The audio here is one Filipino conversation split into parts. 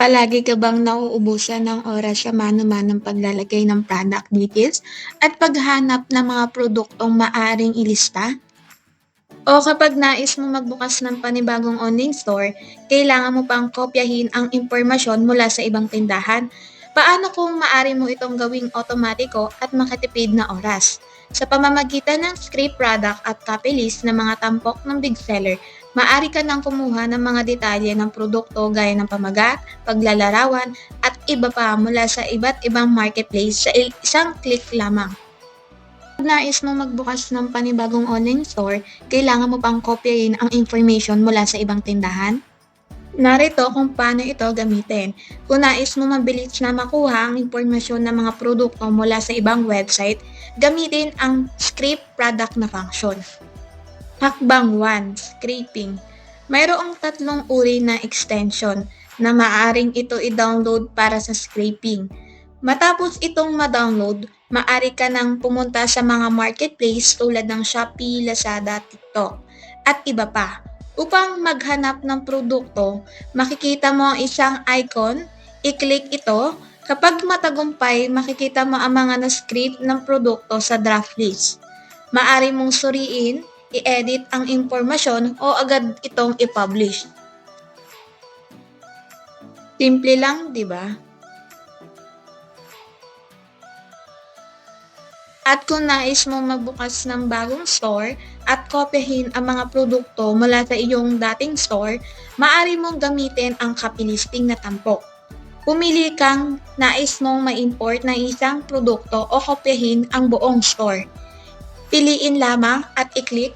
Palagi ka bang nauubusan ng oras sa mano-manong paglalagay ng product details at paghanap ng mga produktong maaring ilista? O kapag nais mo magbukas ng panibagong online store, kailangan mo pang kopyahin ang impormasyon mula sa ibang tindahan? Paano kung maari mo itong gawing otomatiko at makatipid na oras? Sa pamamagitan ng script product at copy list ng mga tampok ng big seller, Maari ka nang kumuha ng mga detalye ng produkto gaya ng pamagat, paglalarawan, at iba pa mula sa iba't ibang marketplace sa isang click lamang. Kung nais mo magbukas ng panibagong online store, kailangan mo pang kopyahin ang information mula sa ibang tindahan. Narito kung paano ito gamitin. Kung nais mo mabilis na makuha ang impormasyon ng mga produkto mula sa ibang website, gamitin ang script product na function. Hakbang 1, scraping. Mayroong tatlong uri na extension na maaring ito i-download para sa scraping. Matapos itong ma-download, maaari ka nang pumunta sa mga marketplace tulad ng Shopee, Lazada, TikTok, at iba pa. Upang maghanap ng produkto, makikita mo ang isang icon, i-click ito, kapag matagumpay, makikita mo ang mga na-script ng produkto sa draft list. Maari mong suriin, i-edit ang impormasyon o agad itong i-publish. Simple lang, di ba? At kung nais mong magbukas ng bagong store at kopyahin ang mga produkto mula sa iyong dating store, maaari mong gamitin ang copy listing na tampok. Pumili kang nais mong ma-import na isang produkto o kopyahin ang buong store. Piliin lamang at i-click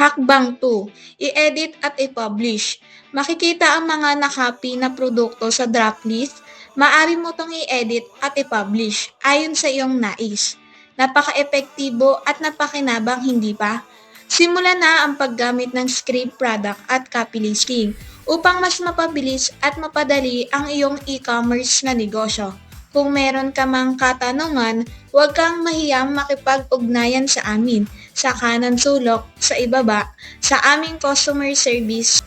Hakbang 2. I-edit at i-publish. Makikita ang mga nakopy na produkto sa draft list. Maari mo itong i-edit at i-publish ayon sa iyong nais. Napaka-epektibo at napakinabang hindi pa? Simula na ang paggamit ng script product at copy listing upang mas mapabilis at mapadali ang iyong e-commerce na negosyo. Kung meron ka mang katanungan, huwag kang mahiyang makipag-ugnayan sa amin sa kanan sulok, sa ibaba, sa aming customer service